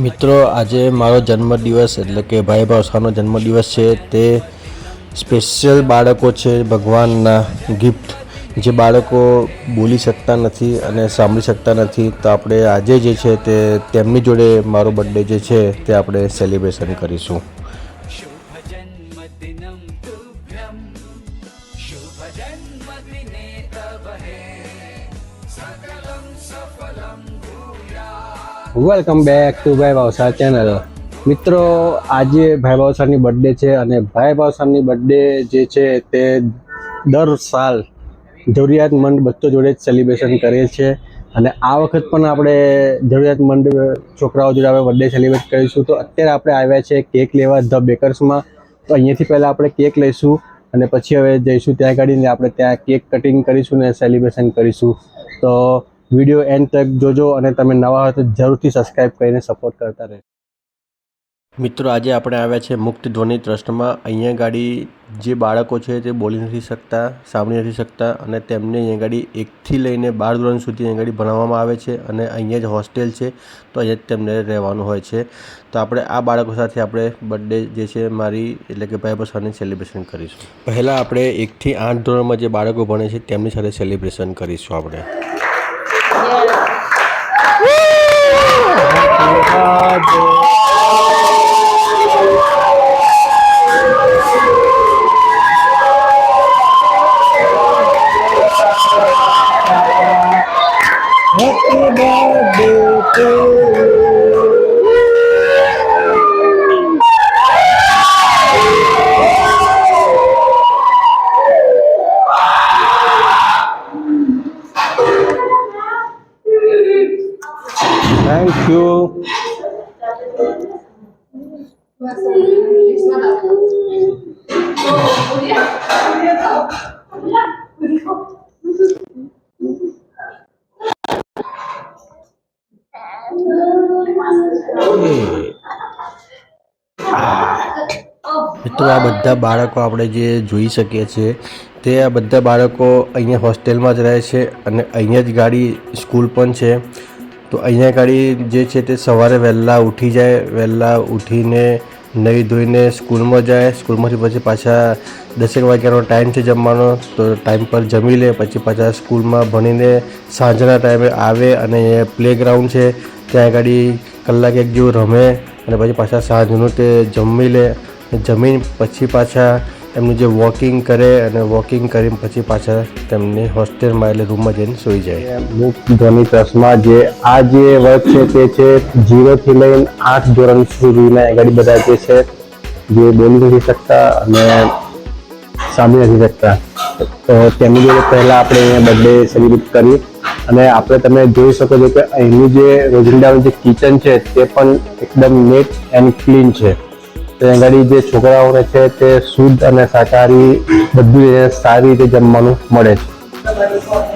મિત્રો, આજે મારો જન્મદિવસ એટલે કે ભાઈ ભાવસાનો જન્મદિવસ છે. તે સ્પેશિયલ બાળકો છે ભગવાનના ગિફ્ટ જે બાળકો બોલી શકતા નથી અને સાંભળી શકતા નથી. તો આપણે આજે જે છે તે તેમની જોડે મારો બર્થડે જે છે તે આપણે સેલિબ્રેશન કરીશું. સકલમ સફલમ વેલકમ બેક ટુ ભાઈ ભાવસા ચેનલ મિત્રો, આજે ભાઈ ભાવસાની બર્થડે છે અને ભાઈ ભાવસાની બર્થડે જે છે તે દર સાલ જરૂરિયાતમંદ બચ્ચો જોડે જ સેલિબ્રેશન કરે છે અને આ વખત પણ આપણે જરૂરિયાતમંદ છોકરાઓ જોડે આપણે બર્થડે સેલિબ્રેટ કરીશું. તો અત્યારે આપણે આવ્યા છે કેક લેવા ધ બેકર્સમાં તો અહીંયાથી પહેલાં આપણે કેક લઈશું અને પછી હવે જઈશું ત્યાં ગાડીને આપણે ત્યાં કેક કટિંગ કરીશું ને સેલિબ્રેશન કરીશું. તો વીડિયો એન્ડ તક જોજો અને તમે નવા હોય તો જરૂરથી સબસ્ક્રાઈબ કરીને સપોર્ટ કરતા રહેજો. મિત્રો, આજે આપણે આવ્યા છે મુક્ત ધ્વનિ ટ્રસ્ટમાં. અહીંયા ગાડી જે બાળકો છે તે બોલી નથી શકતા, સાંભળી નથી શકતા અને તેમને અહીંયા ગાડી એકથી લઈને બાર ધોરણ સુધી અહીંયા ગાડી ભણાવવામાં આવે છે અને અહીંયા જ હોસ્ટેલ છે, તો અહીંયા જ તેમને રહેવાનું હોય છે. તો આપણે આ બાળકો સાથે આપણે બર્થડે જે છે મારી એટલે કે ભાઈ બસાની સેલિબ્રેશન કરીશું. પહેલાં આપણે એકથી આઠ ધોરણમાં જે બાળકો ભણે છે તેમની સાથે સેલિબ્રેશન કરીશું આપણે. થેન્ક મિત્રો, આ બધા બાળકો આપણે જે જોઈ શકીએ છીએ, તે આ બધા બાળકો અહીંયા હોસ્ટેલમાં જ રહે છે અને અહીંયા જ ગાડી સ્કૂલ પણ છે. તો અહીંયા ગાડી જે છે તે સવારે વહેલા ઉઠી જાય, વહેલા ઉઠીને નહીં ધોઈને સ્કૂલમાં જાય, સ્કૂલમાંથી પછી પાછા દસેક વાગ્યાનો ટાઈમ છે જમવાનો, તો ટાઈમ પર જમી લે, પછી પાછા સ્કૂલમાં ભણીને સાંજના ટાઈમે આવે અને પ્લેગ્રાઉન્ડ છે, ત્યાં આગળ કલાક એક જેવું રમે અને પછી પાછા સાંજનું તે જમી લે. જમીન પછી પાછા એમનું જે વોકિંગ કરે અને વોકિંગ કરીને પછી પાછા તેમની હોસ્ટેલમાં એટલે રૂમમાં જઈને સૂઈ જાય. મુક્ત ધ્વનિ ટ્રસ્ટમાં જે, આ જે વર્ગ છે તે છે જીરોથી લઈને આઠ ધોરણ સુધીના આગળ બધા જે છે, જે બોલી નથી શકતા અને સાંભળી નથી શકતા. તો તેમની જોડે પહેલાં આપણે અહીંયા બર્થડે સેલિબ્રેટ કરી અને આપણે તમે જોઈ શકો છો કે અહીંનું જે રોજિંદાનું જે કિચન છે તે પણ એકદમ નેટ એન્ડ ક્લીન છે. તો આગળ જે છોકરાઓને છે તે શુદ્ધ અને શાકાહારી બધું સારી રીતે જમવાનું મળે છે.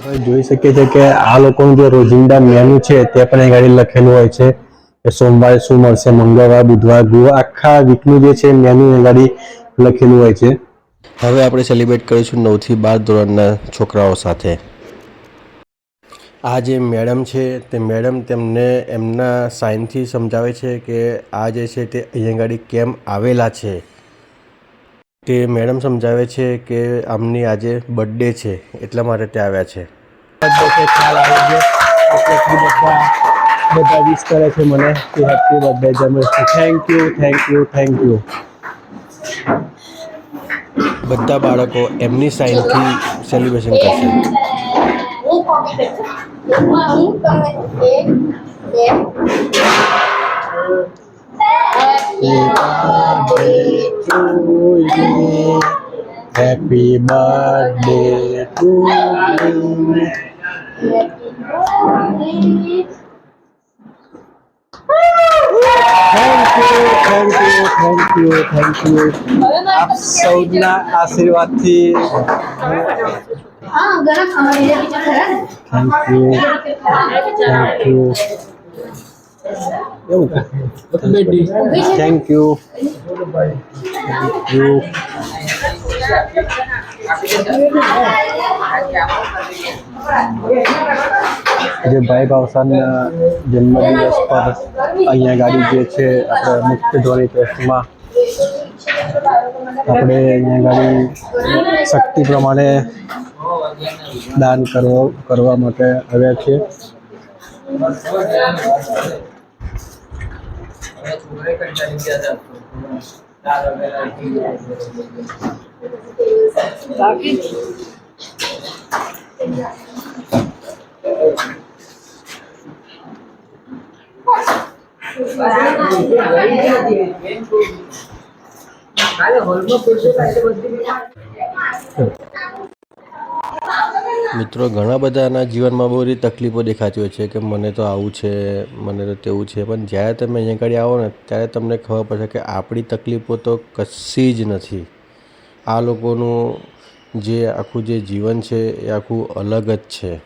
જોઈ શકીએ છીએ કે આ લોકોનું જે રોજિંદા મેનુ છે તે પણ અહીં આગળ લખેલું હોય છે સોમવારે શું મળશે, મંગળવાર, બુધવાર, ગુરુવાર, આખા વીકનું જે છે મેનુ અહીં આગળ લખેલું હોય છે. હવે આપણે સેલિબ્રેટ કરીશું નવથી બાર ધોરણના છોકરાઓ સાથે. આ જે મેડમ છે, તે મેડમ તેમને એમના સાઇનથી સમજાવે છે કે આ જે છે તે અહીંયા ગાડી કેમ આવેલા છે. તે મેડમ સમજાવે છે કે આમની આજે બર્થડે છે એટલા માટે તે આવ્યા છે. ખ્યાલ આવી ગયો. બધા બધા વિશ કરે છે મને કે happy birthday જમેશ thank you thank you thank you બધા બાળકો એમની સાઇનથી સેલિબ્રેશન કરશે. હું કોપી કરીશ હું તમે એક બે Happy birthday to you happy birthday to you thank you thank you thank you thank you આપ સૌના આશીર્વાદથી હા ગરમ અમારી બીજા ખરા ને thank you thank you Thank you you જે ભાઈ ભાવસાનના જન્મદિવસ પર અહીંયા ગાડી જે છે, આપણે મુખ્ય ધોરી ટ્રસ્ટમાં આપણે અહીંયા ગાડી શક્તિ પ્રમાણે દાન કરવા કરવા માટે આવ્યા છીએ. મેં છોકરે કંટાળી ગયા હતા. કાલે હોલમાં પૂછો કાલે બધી મિત્રો, ઘણા બધાના જીવનમાં બહુ બધી તકલીફો દેખાતી હોય છે કે મને તો આવું છે, મને તો તેવું છે, પણ જ્યારે તમે અહીંયા આગળ આવો ને, ત્યારે તમને ખબર પડશે કે આપણી તકલીફો તો કશી જ નથી. આ લોકોનું જે આખું જે જીવન છે, એ આખું અલગ જ છે.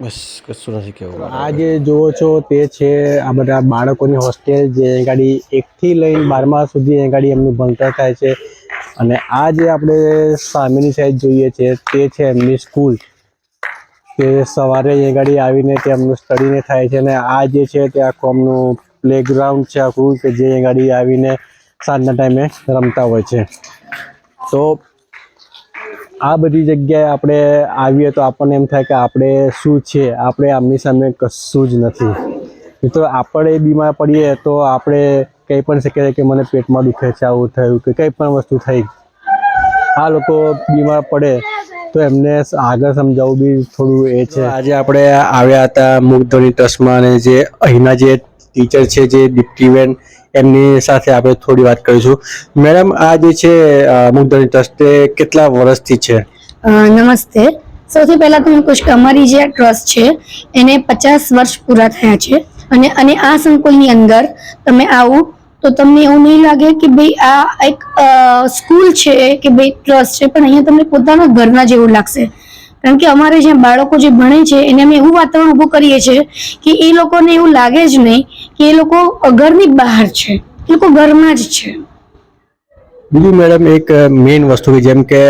બસ, કશું નથી કહેવું. આ જે જુઓ છો તે છે, આ બધા બાળકોની હોસ્ટેલ જે ગાડી એકથી લઈને બારમા સુધી અહીં ગાડી એમનું ભણતર થાય છે. અને આ જે આપણે સામેની સાઈડ જોઈએ છે, તે છે એમની સ્કૂલ કે સવારે અહીંયા ગાડી આવીને તે એમનું સ્ટડીને થાય છે અને આ જે છે તે આખું એમનું પ્લેગ્રાઉન્ડ છે આખું, કે જે અહીંયા ગાડી આવીને સાંજના ટાઈમે રમતા હોય છે. તો આ બધી જગ્યાએ આપણે આવીએ તો આપણને એમ થાય કે આપણે શું છે? આપણે આમની સામે કશું જ નથી. તો આપણે બીમાર પડીએ તો આપણે કંઈ પણ શકે કે મને પેટમાં દુખે છે આવું થયું કે કંઈ પણ વસ્તુ થઈ. આ લોકો બીમાર પડે તો એમને આગળ સમજાવવું બી થોડું એ છે. આજે આપણે આવ્યા હતા મુગ્ધોની ટ્રસ્ટમાં અને જે અહીંના જે ટીચર છે જે દીપ્તિબેન એમની સાથે આપણે થોડી વાત કરીશું. મેડમ આ જે છે મુગ્ધોની ટ્રસ્ટ તે કેટલા વર્ષથી છે? નમસ્તે. સૌથી પહેલા તો હું કહીશ કે અમારી જે આ ટ્રસ્ટ છે એને પચાસ વર્ષ પૂરા થયા છે. અને અને આ સંકુલની અંદર તમે આવો, તો તમને એવું નહીં લાગે કે ભાઈ આ એક સ્કૂલ છે કે ભાઈ ટ્રસ્ટ છે, પણ અહીંયા તમને પોતાના ઘરના જેવું લાગશે. કારણ કે અમારે જ્યાં બાળકો જે ભણે છે, એને અમે એવું વાતાવરણ ઊભું કરીએ છીએ કે એ લોકોને એવું લાગે જ નહીં કે એ લોકો ઘરની બહાર છે. એ લોકો ઘરમાં જ છે. બીજું મેડમ, એક મેઇન વસ્તુ જેમ કે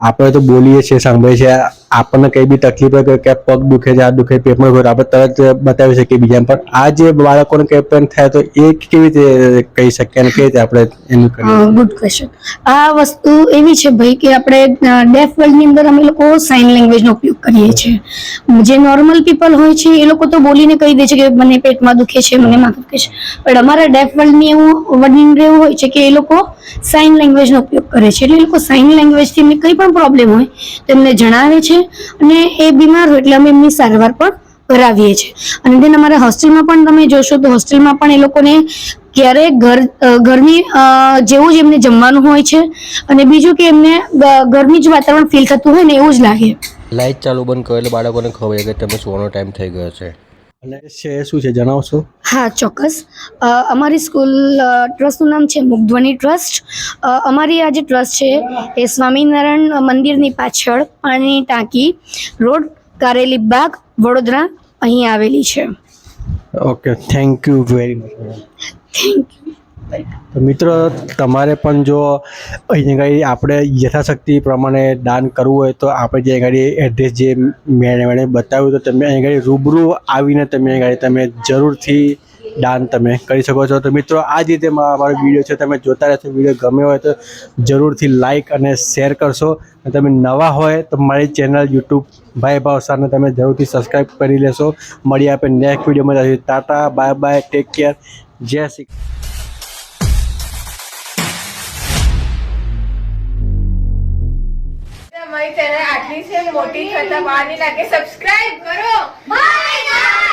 આપણે તો બોલીએ છીએ, સાંભળીએ છીએ આપણને કઈ બી તકલીફ હોય કે- પગ દુખે છે આ દુખે, પેટમાં દુખે આપણે તરત બતાવી શકીએ બીજાને. પણ આ જે બાળકોને કંઈ થાય તો એ કેવી રીતે કહી શકીએ અને કેવી રીતે આપણે એનું ગુડ ક્વેશ્ચન આ વસ્તુ એવી છે ભાઈ કે આપણે ડેફ વર્લ્ડની અંદર અમે લોકો સાઇન લેંગ્વેજનો ઉપયોગ કરીએ છીએ. જે નોર્મલ પીપલ હોય છે, એ લોકો તો બોલીને કહી દે છે કે મને પેટમાં દુખે છે, મને માથું દુખે છે. પણ અમારા ડેફ વર્લ્ડની એવું વર્ણન એવું હોય છે કે એ લોકો સાઇન લેંગ્વેજનો ઉપયોગ કરે છે. એટલે એ લોકો સાઇન લેંગ્વેજથી એમને કંઈ પણ પ્રોબ્લેમ હોય, તો એમને જણાવે છે અને એ બીમાર હોય એટલે અમે એમની સારવાર પણ કરાવીએ છીએ. અને દેન અમારા હોસ્ટેલમાં પણ તમે જોશો તો હોસ્ટેલમાં પણ એ લોકોને ક્યારે ઘર ઘરની જેવું જ એમને જમવાનું હોય છે અને બીજું કે એમને ઘરની જ વાતાવરણ ફીલ થતું હોય ને એવું જ લાગે. લાઇટ ચાલુ બંધ કરો એટલે બાળકોને ખબર છે કે તમે સુવાનો ટાઈમ થઈ ગયો છે. અને છે શું છે જણાવશો? હા ચોક્કસ. અમારી સ્કૂલ ટ્રસ્ટનું નામ છે મુગ્ધ્વની ટ્રસ્ટ. અમારી આ જે ટ્રસ્ટ છે એ સ્વામિનારાયણ મંદિરની પાછળ પાણીની ટાંકી રોડ કારેલી બાગ વડોદરા અહીં આવેલી છે. Okay thank you very much thank you તો મિત્રો, તમારે પણ જો અહીં આગળ આપણે યથાશક્તિ પ્રમાણે દાન કરવું હોય તો આપણે જે આગળ એડ્રેસ જે મેળે બતાવ્યું તો તમે અહીં આગળ રૂબરૂ આવીને તમે આગળ તમે જરૂરથી દાન તમે કરી શકો છો. તો મિત્રો, આ જ રીતે અમારો મારો વીડિયો છે. તમે જોતા રહેશો. વીડિયો ગમ્યો હોય તો જરૂરથી લાઇક અને શેર કરશો. અને તમે નવા હોય તો મારી ચેનલ યુટ્યુબ ભાઈ ભાવસાને તમે જરૂરથી સબસ્ક્રાઈબ કરી લેશો. મળી આપણે નેક્સ્ટ વિડીયોમાં tata bye bye take care જય શ્રી અમારી આટલી છે મોટી થતા બહારની લાગે. સબસ્ક્રાઇબ કરો. બાય